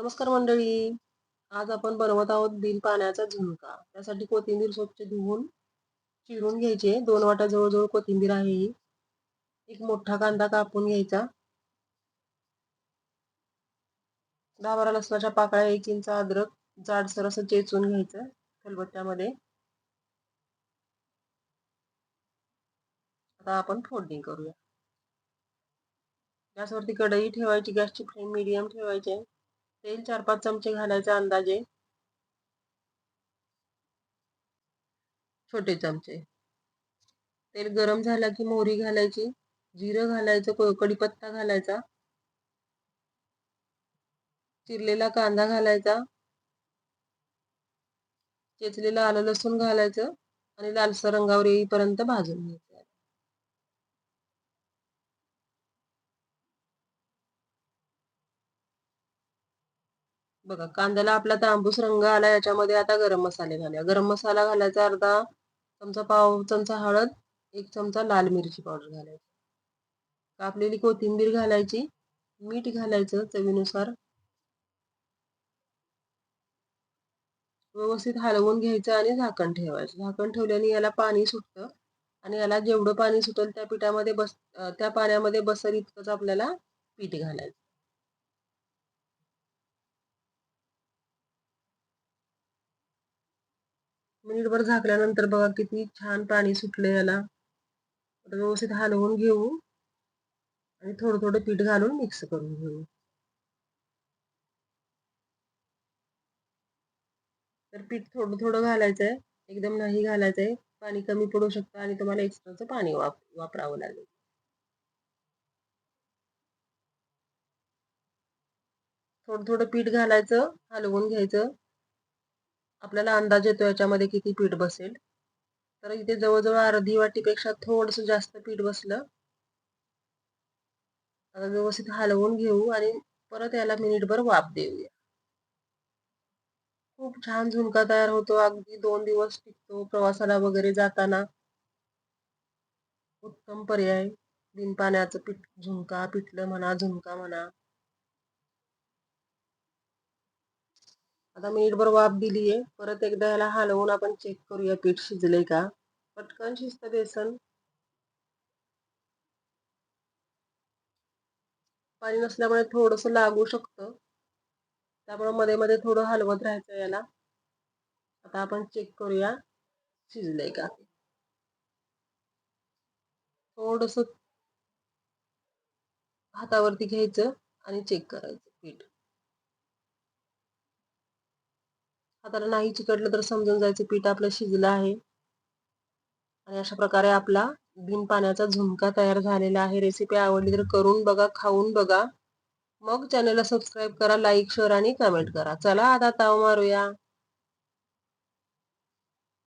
नमस्कार मंडळी. आज आपण बनवत आहोत बिल पाण्याचा झुणका. त्यासाठी कोथिंबीर स्वच्छ धुवून चिरून घ्यायची दोन वाटा जवळजवळ कोथिंबीर आहे ही. एक मोठा कांदा कापून घ्यायचा. दहा बारा लसणाच्या पाकळ्या एक इंच अद्रक जाडसर असं चेचून घ्यायचं खलबत्त्यामध्ये. आता आपण फोडणी करूया. गॅसवरती कढई ठेवायची. गॅसची फ्लेम मिडियम ठेवायची तेल चार पाच चमचे घालायचे अंदाजे. छोटे चमचे. तेल गरम झाला की मोहरी घालायची. जिरं घालायचं कढीपत्ता घालायचा. चिरलेला कांदा घालायचा. चेचलेला आलं लसूण घालायचं आणि लालसर रंगावर येईपर्यंत भाजून घ्यायचं. बघा कांद्याला आपला तांबूस रंग आला याच्यामध्ये आता गरम मसाले घालूया. गरम मसाला घालायचा अर्धा चमचा पाव चमचा हळद एक चमचा लाल मिरची पावडर घालायची. कापलेली कोथिंबीर घालायची मीठ घालायचं चवीनुसार. व्यवस्थित हलवून घ्यायचं आणि झाकण ठेवायचं. झाकण ठेवल्याने याला पाणी सुटतं आणि याला जेवढं पाणी सुटेल त्या पिठामध्ये बस त्या पाण्यामध्ये बसर इतकंच आपल्याला पीठ घालायचं. मिनिटभर झाकल्यानंतर बघा किती छान पाणी सुटलं याला. व्यवस्थित हलवून घेऊ आणि थोडं थोडं पीठ घालून मिक्स करून घेऊ. तर पीठ थोडं थोडं घालायचंय एकदम नाही घालायचंय पाणी कमी पडू शकतं आणि तुम्हाला एक्स्ट्राचं पाणी वाप वापरावं लागेल. थोडं थोडं पीठ घालायचं हलवून घ्यायचं. आपल्याला अंदाज येतो याच्यामध्ये किती पीठ बसेल. तर इथे जवळजवळ अर्धी वाटीपेक्षा थोडंसं जास्त पीठ बसलं. आता व्यवस्थित हलवून घेऊ आणि परत याला मिनिटभर वाफ देऊया. खूप छान झुणका तयार होतो. अगदी दोन दिवस टिकतो प्रवासाला वगैरे जाताना. उत्तम पर्याय. बिन पाण्याचं पीठ झुणका पिठलं म्हणा झुणका म्हणा. आता मीठभर वाफ दिली आहे. परत एकदा याला हलवून आपण चेक करूया पीठ शिजले का? पटकन शिजतं बेसन. पाणी नसल्यामुळे थोडस लागू शकतं. त्यामुळे मध्ये मध्ये थोडं हलवत राहायचं याला. आता आपण चेक करूया शिजलंय का? थोडस हातावरती घ्यायचं आणि चेक करायचं पीठ. हाताला नाही चिकटलं तर समजून जायचं पीठ आपलं शिजलं आहे. आणि अशा प्रकारे आपला बिन पाण्याचा झुमका तयार झालेला आहे. रेसिपी आवडली तर करून बघा खाऊन बघा. मग चॅनलला सबस्क्राईब करा लाईक शेअर आणि कमेंट करा. चला आता ताव मारूया.